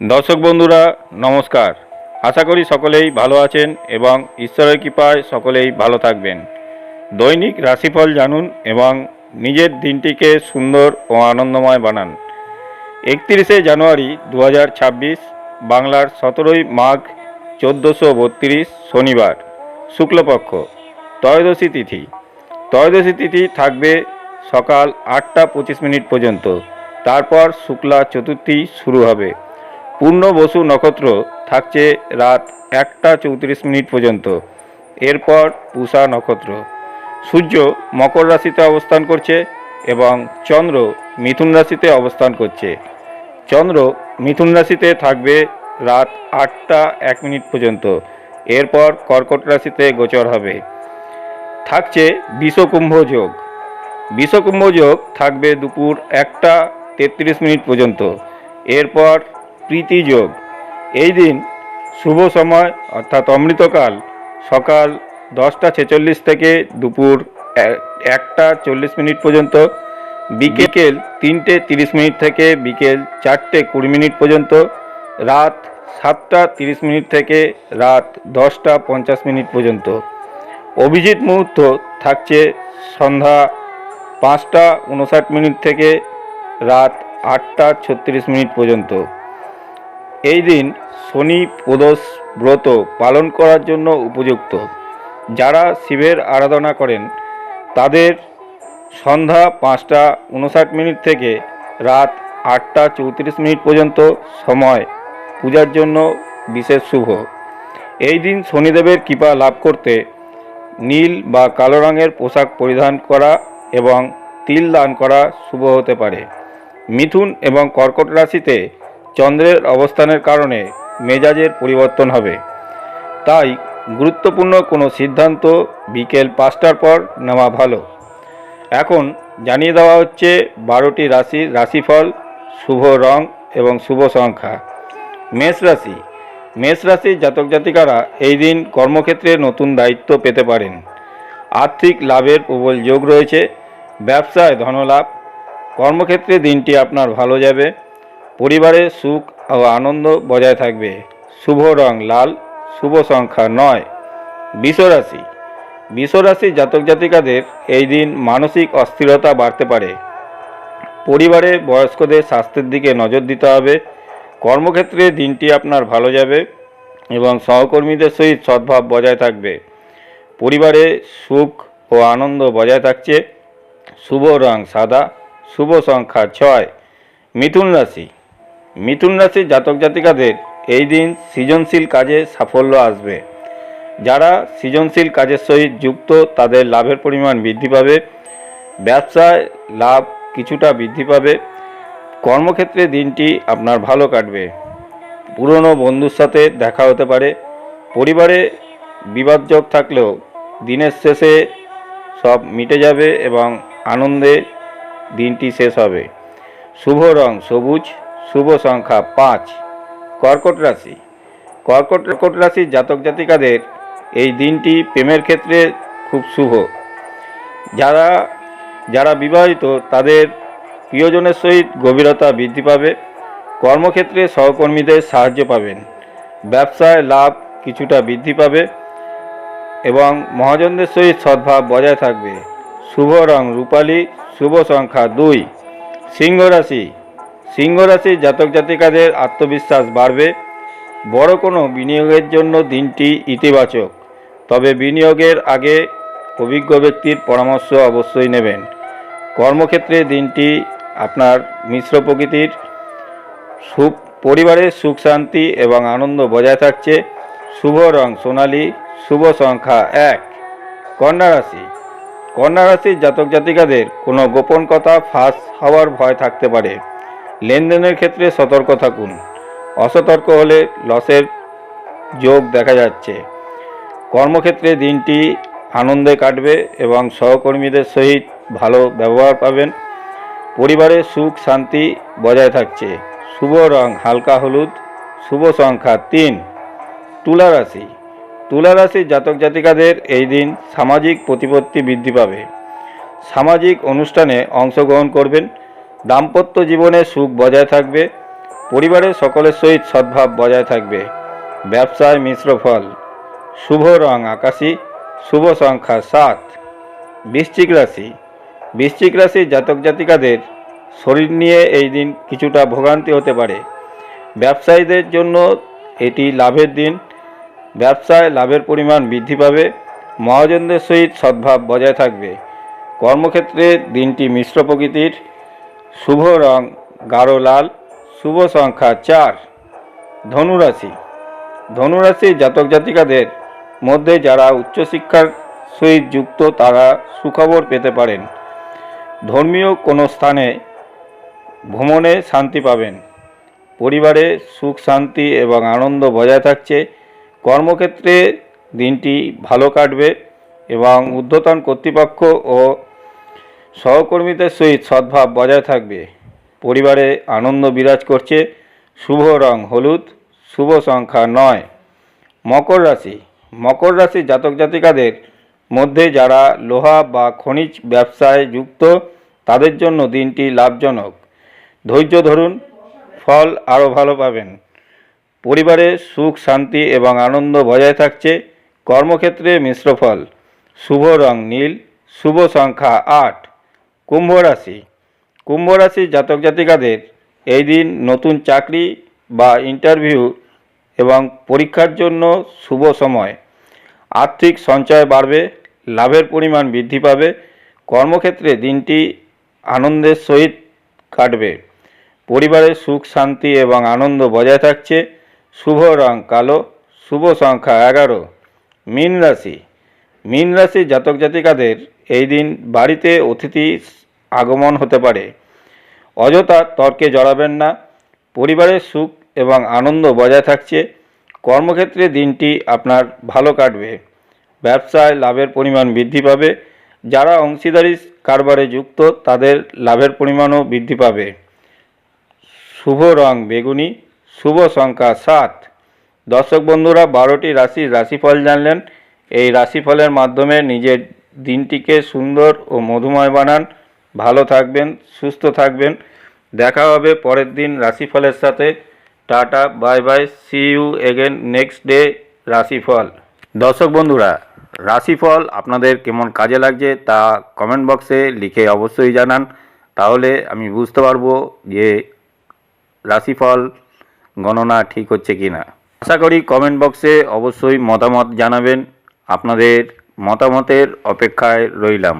দর্শক বন্ধুরা, নমস্কার। আশা করি সকলেই ভালো আছেন এবং ঈশ্বরের কৃপায় সকলেই ভালো থাকবেন। দৈনিক রাশিফল জানুন এবং নিজের দিনটিকে সুন্দর ও আনন্দময় বানান। একত্রিশে জানুয়ারি দু হাজার ছাব্বিশ, বাংলার সতেরোই মাঘ চোদ্দোশো বত্রিশ, শনিবার, শুক্লপক্ষ, ত্রয়োদশী তিথি। ত্রয়োদশী তিথি থাকবে সকাল আটটা পঁচিশ মিনিট পর্যন্ত। তারপর শুক্লা চতুর্থী শুরু হবে। পূর্ণ বসু নক্ষত্র থাকছে রাত একটা চৌত্রিশ মিনিট পর্যন্ত। এরপর পূষা নক্ষত্র। সূর্য মকর রাশিতে অবস্থান করছে এবং চন্দ্র মিথুন রাশিতে অবস্থান করছে। চন্দ্র মিথুন রাশিতে থাকবে রাত আটটা এক মিনিট পর্যন্ত। এরপর কর্কট রাশিতে গোচর হবে। থাকছে বিষকুম্ভ যোগ। বিষকুম্ভ যোগ থাকবে দুপুর একটা তেত্রিশ মিনিট পর্যন্ত। এরপর প্রীতি যোগ। এই দিন শুভ সময়, অর্থাৎ অমৃতকাল, সকাল দশটা ছেচল্লিশ থেকে দুপুর একটা চল্লিশ মিনিট পর্যন্ত, বিকেল তিনটে তিরিশ মিনিট থেকে বিকেল চারটে কুড়ি মিনিট পর্যন্ত, রাত সাতটা তিরিশ মিনিট থেকে রাত দশটা পঞ্চাশ মিনিট পর্যন্ত। অভিজিৎ মুহূর্ত থাকছে সন্ধ্যা পাঁচটা উনষাট মিনিট থেকে রাত আটটা ছত্রিশ মিনিট পর্যন্ত। এই দিন শনি প্রদোষ ব্রত পালন করার জন্য উপযুক্ত। যারা শিবের আরাধনা করেন, তাদের সন্ধ্যা পাঁচটা উনষাট মিনিট থেকে রাত আটটা চৌত্রিশ মিনিট পর্যন্ত সময় পূজার জন্য বিশেষ শুভ। এই দিন শনিদেবের কৃপা লাভ করতে নীল বা কালো রঙের পোশাক পরিধান করা এবং তিল দান করা শুভ হতে পারে। মিথুন এবং কর্কট রাশিতে চন্দ্রের অবস্থানের কারণে মেজাজের পরিবর্তন হবে। তাই গুরুত্বপূর্ণ কোনো সিদ্ধান্ত বিকেল পাঁচটার পর নেওয়া ভালো। এখন জানিয়ে দেওয়া হচ্ছে বারোটি রাশির রাশিফল, শুভ রং এবং শুভ সংখ্যা। মেষ রাশি। মেষ রাশির জাতক জাতিকারা এই দিন কর্মক্ষেত্রে নতুন দায়িত্ব পেতে পারেন। আর্থিক লাভের প্রবল যোগ রয়েছে, ব্যবসায় ধনলাভ। কর্মক্ষেত্রে দিনটি আপনার ভালো যাবে। পরিবারে সুখ ও আনন্দ বজায় থাকবে। শুভ রং লাল, শুভ সংখ্যা নয়। বিশ্বরাশি। বিশ্বরাশি জাতক জাতিকাদের এই দিন মানসিক অস্থিরতা বাড়তে পারে। পরিবারে বয়স্কদের স্বাস্থ্যের দিকে নজর দিতে হবে। কর্মক্ষেত্রে দিনটি আপনার ভালো যাবে এবং সহকর্মীদের সহিত সদ্ভাব বজায় থাকবে। পরিবারে সুখ ও আনন্দ বজায় থাকছে। শুভ রং সাদা, শুভ সংখ্যা ছয়। মিথুন রাশি। মিথুন রাশির জাতক জাতিকাদের এই দিন সৃজনশীল কাজে সাফল্য আসবে। যারা সৃজনশীল কাজের সহিত যুক্ত, তাদের লাভের পরিমাণ বৃদ্ধি পাবে। ব্যবসায় লাভ কিছুটা বৃদ্ধি পাবে। কর্মক্ষেত্রে দিনটি আপনার ভালো কাটবে। পুরনো বন্ধুর সাথে দেখা হতে পারে। পরিবারে বিবাদযোগ থাকলেও দিনের শেষে সব মিটে যাবে এবং আনন্দে দিনটি শেষ হবে। শুভ রং সবুজ। শুভ সংখ্যা পাঁচ, কর্কট রাশি। কর্কট কর্কট রাশির জাতক জাতিকাদের এই দিনটি প্রেমের ক্ষেত্রে খুব শুভ। যারা যারা বিবাহিত, তাদের প্রিয়জনের সহিত গভীরতা বৃদ্ধি পাবে, কর্মক্ষেত্রে সহকর্মীদের সাহায্য পাবেন, ব্যবসায় লাভ কিছুটা বৃদ্ধি পাবে এবং মহাজনদের সহিত সদ্ভাব বজায় থাকবে। শুভ রং রূপালী, শুভ সংখ্যা দুই, সিংহ রাশি সিংহ জাতক জাতিকাদের আত্মবিশ্বাস বাড়বে। বড় কোনো বিনিয়োগের জন্য দিনটি ইতিবাচক, তবে বিনিয়োগের আগে অভিজ্ঞ ব্যক্তির পরামর্শ অবশ্যই নেবেন। কর্মক্ষেত্রে দিনটি আপনার মিশ্র প্রকৃতির সুখ, পরিবারের সুখ, শান্তি এবং আনন্দ বজায় থাকছে। শুভ রং সোনালী, শুভ সংখ্যা এক। কন্যা রাশি। কন্যা রাশির জাতক জাতিকাদের কোনো গোপন কথা ফাঁস হওয়ার ভয় থাকতে পারে। লেনদেনের ক্ষেত্রে সতর্ক থাকুন। অসতর্ক হলে লসের যোগ দেখা যাচ্ছে। কর্মক্ষেত্রে দিনটি আনন্দে কাটবে এবং সহকর্মীদের সহিত ভালো ব্যবহার পাবেন। পরিবারে সুখ, শান্তি বজায় থাকছে। শুভ রং হালকা হলুদ, শুভ সংখ্যা তিন। তুলা রাশি। তুলা জাতক জাতিকাদের এই দিন সামাজিক প্রতিপত্তি বৃদ্ধি পাবে। সামাজিক অনুষ্ঠানে অংশগ্রহণ করবেন। দাম্পত্য জীবনে সুখ বজায় থাকবে, পরিবারের সকলের সহিত সদ্ভাব বজায় থাকবে। ব্যবসায় মিশ্র ফল। শুভ রং আকাশী, শুভ সংখ্যা সাত। বৃশ্চিক রাশি। বৃশ্চিক রাশির জাতক জাতিকাদের শরীর নিয়ে এই দিন কিছুটা ভোগান্তি হতে পারে। ব্যবসায়ীদের জন্য এটি লাভের দিন। ব্যবসায় লাভের পরিমাণ বৃদ্ধি পাবে। মহাজনদের সহিত সদ্ভাব বজায় থাকবে। কর্মক্ষেত্রে দিনটি মিশ্র প্রকৃতির। শুভ রং, গাঢ় লাল, শুভ সংখ্যা চার। ধনুরাশি। ধনুরাশির জাতক জাতিকাদের মধ্যে যারা উচ্চশিক্ষার সহিত যুক্ত, তারা সুখবর পেতে পারেন। ধর্মীয় কোনো স্থানে ভ্রমণে শান্তি পাবেন। পরিবারে সুখ, শান্তি এবং আনন্দ বজায় থাকছে। কর্মক্ষেত্রে দিনটি ভালো কাটবে এবং ঊর্ধ্বতন কর্তৃপক্ষ ও সহকর্মীদের সহিত সদ্ভাব বজায় থাকবে। পরিবারে আনন্দ বিরাজ করছে। শুভ রং হলুদ, শুভ সংখ্যা নয়। মকর রাশি। মকর রাশি জাতক জাতিকাদের মধ্যে যারা লোহা বা খনিজ ব্যবসায় যুক্ত, তাদের জন্য দিনটি লাভজনক। ধৈর্য ধরুন, ফল আরও ভালো পাবেন। পরিবারে সুখ, শান্তি এবং আনন্দ বজায় থাকছে। কর্মক্ষেত্রে মিশ্র ফল। শুভ রং নীল, শুভ সংখ্যা আট। কুম্ভ রাশি। কুম্ভ রাশির জাতক জাতিকাদের এই দিন নতুন চাকরি বা ইন্টারভিউ এবং পরীক্ষার জন্য শুভ সময়। আর্থিক সঞ্চয় বাড়বে, লাভের পরিমাণ বৃদ্ধি পাবে, কর্মক্ষেত্রে দিনটি আনন্দের সহিত কাটবে। পরিবারের সুখ, শান্তি এবং আনন্দ বজায় থাকছে। শুভ রং কালো, শুভ সংখ্যা এগারো। মীন রাশি। মীন রাশির জাতক জাতিকাদের এই দিন বাড়িতে অতিথি আগমন হতে পারে। অযথা তর্কে জড়াবেন না। পরিবারের সুখ এবং আনন্দ বজায় থাকছে। কর্মক্ষেত্রে দিনটি আপনার ভালো কাটবে। ব্যবসায় লাভের পরিমাণ বৃদ্ধি পাবে। যারা অংশীদারি কারবারে যুক্ত, তাদের লাভের পরিমাণও বৃদ্ধি পাবে। শুভ রং বেগুনি, শুভ সংখ্যা সাত। দর্শক বন্ধুরা, বারোটি রাশির রাশিফল জানলেন। এই রাশিফলের মাধ্যমে নিজের দিনটিকে সুন্দর ও মধুময় বানান। ভালো থাকবেন, সুস্থ থাকবেন। দেখা হবে পরের দিন রাশিফলের সাথে। Tata, bye bye see you again next day রাশিফল। দর্শক বন্ধুরা, রাশিফল আপনাদের কেমন কাজে লাগছে তা কমেন্ট বক্সে লিখে অবশ্যই জানান। তাহলে আমি বুঝতে পারব যে রাশিফল গণনা ঠিক হচ্ছে কি না আশা করি কমেন্ট বক্সে অবশ্যই মতামত জানাবেন। আপনাদের মতামতের অপেক্ষায় রইলাম।